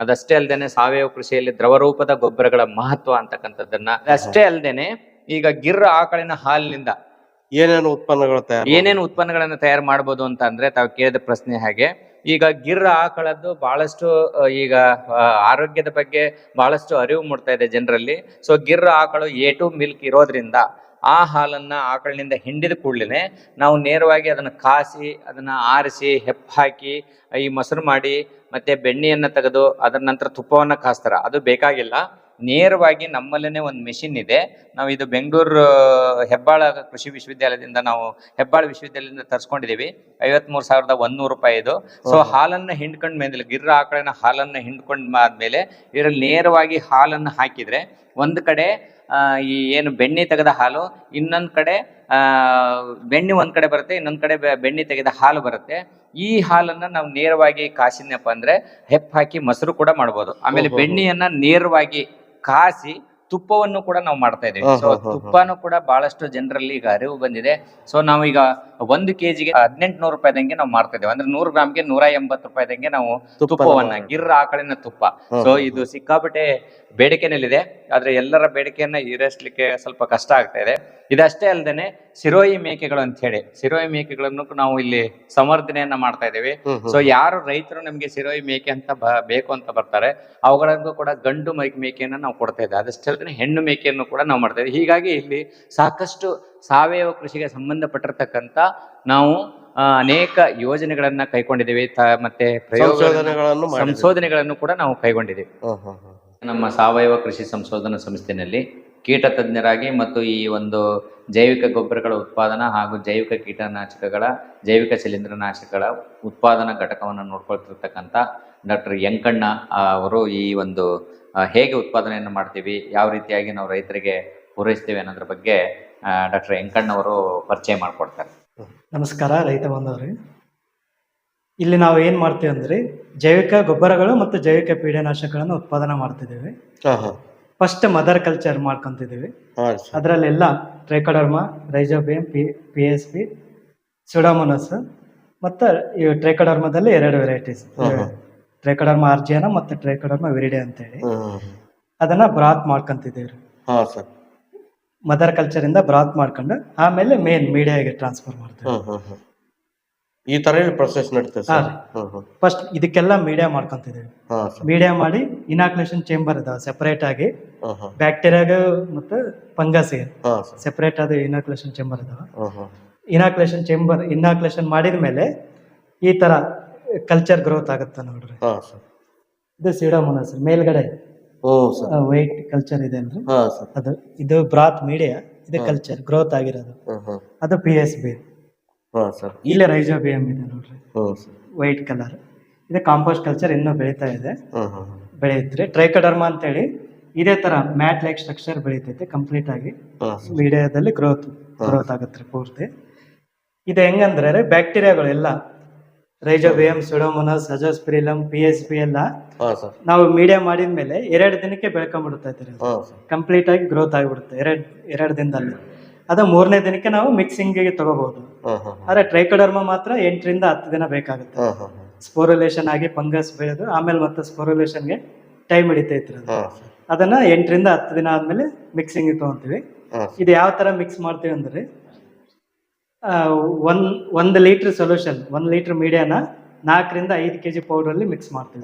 ಅದಷ್ಟೇ ಅಲ್ಲದೆ ಸಾವಯವ ಕೃಷಿಯಲ್ಲಿ ದ್ರವರೂಪದ ಗೊಬ್ಬರಗಳ ಮಹತ್ವ ಅಂತಕ್ಕಂಥದ್ದನ್ನ. ಅಷ್ಟೇ ಅಲ್ಲದೆ ಈಗ ಗಿರ್ ಆಕಳಿನ ಹಾಲಿನಿಂದ ಏನೇನು ಉತ್ಪನ್ನಗಳು ತಯಾರು ಏನೇನು ಉತ್ಪನ್ನಗಳನ್ನ ತಯಾರು ಮಾಡಬಹುದು ಅಂತ ಅಂದ್ರೆ ತಾವು ಕೇಳಿದ ಪ್ರಶ್ನೆ ಹಾಗೆ ಈಗ ಗಿರ್ ಆಕಳದ್ದು ಬಹಳಷ್ಟು ಈಗ ಆರೋಗ್ಯದ ಬಗ್ಗೆ ಬಹಳಷ್ಟು ಅರಿವು ಮೂಡ್ತಾ ಇದೆ ಜನರಲ್ಲಿ. ಸೊ ಗಿರ್ ಆಕಳು ಎ ಟು ಮಿಲ್ಕ್ ಇರೋದ್ರಿಂದ ಆ ಹಾಲನ್ನ ಆಕಳಿನಿಂದ ಹಿಂಡಿದ ಕೂಡಲೇ ನಾವು ನೇರವಾಗಿ ಅದನ್ನ ಕಾಸಿ ಅದನ್ನ ಆರಿಸಿ ಹೆಪ್ಪ ಹಾಕಿ ಈ ಮೊಸರು ಮಾಡಿ ಮತ್ತೆ ಬೆಣ್ಣೆಯನ್ನ ತೆಗೆದು ಅದರ ನಂತರ ತುಪ್ಪವನ್ನ ಕಾಸ್ತಾರ. ಅದು ಬೇಕಾಗಿಲ್ಲ. ನೇರವಾಗಿ ನಮ್ಮಲ್ಲೇ ಒಂದು ಮೆಷಿನ್ ಇದೆ. ನಾವು ಇದು ಬೆಂಗಳೂರು ಹೆಬ್ಬಾಳ ಕೃಷಿ ವಿಶ್ವವಿದ್ಯಾಲಯದಿಂದ ನಾವು ಹೆಬ್ಬಾಳ ವಿಶ್ವವಿದ್ಯಾಲಯದಿಂದ ತರಿಸ್ಕೊಂಡಿದ್ದೀವಿ ಐವತ್ಮೂರು ಸಾವಿರದ ಒಂದೂರು ರೂಪಾಯಿ ಇದು. ಸೊ ಹಾಲನ್ನ ಹಿಂಡ್ಕೊಂಡ್ ಮೇಲೆ ಗಿರ್ರ ಆಕಳಿನ ಹಾಲನ್ನ ಹಿಂಡ್ಕೊಂಡ್ ಆದ್ಮೇಲೆ ಇದರಲ್ಲಿ ನೇರವಾಗಿ ಹಾಲನ್ನ ಹಾಕಿದ್ರೆ ಒಂದು ಕಡೆ ಈ ಏನು ಬೆಣ್ಣೆ ತೆಗೆದ ಹಾಲು ಇನ್ನೊಂದ್ ಕಡೆ ಬೆಣ್ಣೆ ಒಂದ್ ಕಡೆ ಬರುತ್ತೆ ಇನ್ನೊಂದ್ ಕಡೆ ಬೆಣ್ಣೆ ತೆಗೆದ ಹಾಲು ಬರುತ್ತೆ ಈ ಹಾಲನ್ನ ನಾವು ನೇರವಾಗಿ ಕಾಸಿನಪ್ಪ ಅಂದ್ರೆ ಹೆಪ್ಪ ಹಾಕಿ ಮೊಸರು ಕೂಡ ಮಾಡ್ಬೋದು ಆಮೇಲೆ. ಬೆಣ್ಣೆಯನ್ನ ನೇರವಾಗಿ ಕಾಸಿ ತುಪ್ಪವನ್ನು ಕೂಡ ನಾವು ಮಾಡ್ತಾ ಇದ್ದೀವಿ. ಸೊ. ತುಪ್ಪನೂ ಕೂಡ ಬಹಳಷ್ಟು ಜನರಲ್ಲಿ ಈಗ ಅರಿವು ಬಂದಿದೆ. ಸೊ ನಾವು ಈಗ ಒಂದು ಕೆಜಿಗೆ ಹದಿನೆಂಟುನೂರು ರೂಪಾಯಿದಂಗೆ ನಾವು ಮಾಡ್ತಾ ಇದ್ದೇವೆ. ಅಂದ್ರೆ ನೂರು ಗ್ರಾಮ್ಗೆ ನೂರ ಎಂಬತ್ತು ರೂಪಾಯಿದಂಗೆ ನಾವು ತುಪ್ಪವನ್ನ. ಗಿರ್ರ ಆಕಳಿನ ತುಪ್ಪ. ಸೊ ಇದು ಸಿಕ್ಕಾಪಟ್ಟೆ ಬೇಡಿಕೆನಲ್ಲಿದೆ. ಆದ್ರೆ ಎಲ್ಲರ ಬೇಡಿಕೆಯನ್ನ ಈಡೇರಿಸಲಿಕ್ಕೆ ಸ್ವಲ್ಪ ಕಷ್ಟ ಆಗ್ತಾ ಇದೆ. ಇದಷ್ಟೇ ಅಲ್ಲದೆ ಸಿರೋಯಿ ಮೇಕೆಗಳು ಅಂತ ಹೇಳಿ ಸಿರೋಯಿ ಮೇಕೆಗಳನ್ನು ನಾವು ಇಲ್ಲಿ ಸಂವರ್ಧನೆಯನ್ನ ಮಾಡ್ತಾ ಇದ್ದೇವೆ. ಸೊ ಯಾರು ರೈತರು ನಮ್ಗೆ ಸಿರೋಯಿ ಮೇಕೆ ಅಂತ ಬೇಕು ಅಂತ ಬರ್ತಾರೆ ಅವುಗಳಿಗೂ ಕೂಡ ಗಂಡು ಮೈ ಮೇಕೆಯನ್ನ ನಾವು ಕೊಡ್ತಾ ಇದ್ದೇವೆ. ಅದಷ್ಟೇ ಹೆಣ್ಣು ಮೇಕೆಯನ್ನು ಕೂಡ ನಾವು ಮಾಡ್ತಾ ಇದ್ದೇವೆ. ಹೀಗಾಗಿ ಇಲ್ಲಿ ಸಾಕಷ್ಟು ಸಾವಯವ ಕೃಷಿಗೆ ಸಂಬಂಧಪಟ್ಟಿರ್ತಕ್ಕಂಥ ನಾವು ಅನೇಕ ಯೋಜನೆಗಳನ್ನ ಕೈಗೊಂಡಿದ್ದೇವೆ. ಮತ್ತೆ ಪ್ರಯೋಗಗಳನ್ನ- ಸಂಶೋಧನೆಗಳನ್ನು ಕೂಡ ನಾವು ಕೈಗೊಂಡಿದ್ದೀವಿ. ನಮ್ಮ ಸಾವಯವ ಕೃಷಿ ಸಂಶೋಧನಾ ಸಂಸ್ಥೆಯಲ್ಲಿ ಕೀಟ ತಜ್ಞರಾಗಿ ಮತ್ತು ಈ ಒಂದು ಜೈವಿಕ ಗೊಬ್ಬರಗಳ ಉತ್ಪಾದನಾ ಹಾಗೂ ಜೈವಿಕ ಕೀಟನಾಶಕಗಳ ಜೈವಿಕ ಶಿಲೀಂಧ್ರನಾಶಕಗಳ ಉತ್ಪಾದನಾ ಘಟಕವನ್ನು ನೋಡ್ಕೊಳ್ತಿರ್ತಕ್ಕಂಥ ಡಾಕ್ಟರ್ ಯಂಕಣ್ಣ ಅವರು ಈ ಒಂದು ಹೇಗೆ ಉತ್ಪಾದನೆಯನ್ನು ಮಾಡ್ತೀವಿ ಯಾವ ರೀತಿಯಾಗಿ ನಾವು ರೈತರಿಗೆ ಪೂರೈಸ್ತೇವೆ ಅನ್ನೋದ್ರ ಬಗ್ಗೆ ಡಾಕ್ಟರ್ ಯಂಕಣ್ಣ ಅವರು ಪರಿಚಯ ಮಾಡಿಕೊಡ್ತಾರೆ. ನಮಸ್ಕಾರ ರೈತ ಬಂಧವ್ರಿ. ಇಲ್ಲಿ ನಾವು ಏನು ಮಾಡ್ತೀವಿ ಅಂದರೆ ಜೈವಿಕ ಗೊಬ್ಬರಗಳು ಮತ್ತು ಜೈವಿಕ ಪೀಡನಾಶಕಗಳನ್ನು ಉತ್ಪಾದನೆ ಮಾಡ್ತಿದ್ದೇವೆ. First mother culture sir. ಅದರಲ್ಲೆಲ್ಲ trichoderma rhizobium P P S P pseudomonas ಮತ್ತು ಈ ಟ್ರೈಕೋಡರ್ಮಾದಲ್ಲಿ ಎರಡು ವೆರೈಟೀಸ್. ಟ್ರೈಕೋಡರ್ಮಾ ಆರ್ಜಿಯನ ಮತ್ತು ಟ್ರೈಕೋಡರ್ಮಾ ವಿರಿಡೆ ಅಂತೇಳಿ. ಅದನ್ನು ಬ್ರಾತ್ ಮಾಡ್ಕೊಂತಿದ್ದೀವಿ ಮದರ್ ಕಲ್ಚರ್ ಇಂದ ಬ್ರಾತ್ ಮಾಡ್ಕೊಂಡು ಆಮೇಲೆ ಮೇನ್ ಮೀಡಿಯಾಗೆ ಟ್ರಾನ್ಸ್ಫರ್ ಮಾಡ್ತೀವಿ. ಈ ತರ ಪ್ರೊಸೆಸ್ ನಡೀತದೆ. ಫಸ್ಟ್ ಇದಕ್ಕೆಲ್ಲ ಮೀಡಿಯಾ ಮಾಡ್ಕೊಂತಿದ್ದೀವಿ ಮೀಡಿಯಾ ಮಾಡಿ ಇನಾಕ್ಯುಲೇಷನ್ ಚೇಂಬರ್ ಇದಾವೆ ಸೆಪರೇಟ್ ಆಗಿ. ಬ್ಯಾಕ್ಟೀರಿಯಾಗ ಮತ್ತು ಫಂಗಸ್. ಸೆಪರೇಟ್ ಆದ ಇನಾಕ್ಯುಲೇಷನ್ ಚೇಂಬರ್ ಇದಾವ. ಇನಾಕ್ಯುಲೇಷನ್ ಚೇಂಬರ್ ಇನಾಕ್ಯುಲೇಷನ್ ಮಾಡಿದ ಮೇಲೆ ಈ ತರ ಕಲ್ಚರ್ ಗ್ರೋತ್ ಆಗುತ್ತೆ ನೋಡ್ರಿ ಹಾ, ಸರ್. ಇದು ಸಿಡೋಮೋನಸ್ ಮೇಲ್ಗಡೆ. ವೈಟ್ ಕಲ್ಚರ್ ಇದೆ ಸರ್. ಅದು ಇದು ಬ್ರಾತ್ ಮೀಡಿಯಾ ಇದು ಕಲ್ಚರ್ ಗ್ರೋತ್ ಆಗಿರೋದು. ಅದು ಪಿ ಎಸ್ ಬಿ ಇಲ್ಲೇ ರೈಜೋಬಿಯಂ ಇದೆ ನೋಡ್ರಿ. ವೈಟ್ ಕಲರ್ ಇದು ಕಾಂಪೋಸ್ಟ್ ಕಲ್ಚರ್ ಇನ್ನೂ ಬೆಳೀತಾ ಇದೆ. ಬೆಳೆಯುತ್ತೆ ಟ್ರೈಕಡರ್ಮಾ ಅಂತೇಳಿ ಇದೇ ತರ ಮ್ಯಾಟ್ ಲೈಕ್ ಸ್ಟ್ರಕ್ಚರ್ ಬೆಳೀತೈತೆ ಕಂಪ್ಲೀಟ್ ಆಗಿ ಮೀಡಿಯಾದಲ್ಲಿ ಗ್ರೋತ್. ಗ್ರೋತ್ ಆಗುತ್ತೆ ಪೂರ್ತಿ ಇದು ಹೆಂಗಂದ್ರೆ ಬ್ಯಾಕ್ಟೀರಿಯಾಗಳು ಎಲ್ಲ rhizobium pseudomonas azospirillum P S P ಎಲ್ಲ. ನಾವು ಮೀಡಿಯಾ ಮಾಡಿದ ಮೇಲೆ ಎರಡು ದಿನಕ್ಕೆ ಬೆಳ್ಕೊಂಡ್ಬಿಡುತ್ತೆ ಕಂಪ್ಲೀಟ್ ಆಗಿ ಗ್ರೋತ್ ಆಗಿಬಿಡುತ್ತೆ ಎರಡು ಎರಡು ದಿನದಲ್ಲಿ ಅದ ಮೂರನೇ ದಿನಕ್ಕೆ ನಾವು ಮಿಕ್ಸಿಂಗಿಗೆ ತಗೋಬಹುದು. ಆದ್ರೆ ಟ್ರೈಕೋಡರ್ಮ ಮಾತ್ರ ಎಂಟರಿಂದ ಹತ್ತು ದಿನ ಬೇಕಾಗುತ್ತೆ. ಸ್ಪೋರುಲೇಷನ್ ಆಗಿ ಫಂಗಸ್ ಬೆಳೆದು ಆಮೇಲೆ ಮತ್ತೆ ಸ್ಪೋರುಲೇಷನ್ಗೆ ಟೈಮ್ ಹಿಡಿತೈತ್ರಿ. ಅದನ್ನ ಎಂಟರಿಂದ ಹತ್ತು ದಿನ ಆದ್ಮೇಲೆ ಮಿಕ್ಸಿಂಗ್ ತಗೊಂತೀವಿ. ಇದು ಯಾವ ತರ ಮಿಕ್ಸ್ ಮಾಡ್ತೀವಿ ಅಂದ್ರೆ ಒಂದ್ ಒಂದ್ ಒಂದು ಲೀಟರ್ ಸೊಲ್ಯೂಷನ್ ಒಂದ್ ಲೀಟರ್ ಮೀಡಿಯಾನ ನಾಲ್ಕರಿಂದ ಐದು ಕೆಜಿ ಪೌಡರ್ ಅಲ್ಲಿ ಮಿಕ್ಸ್ ಮಾಡ್ತೀವಿ.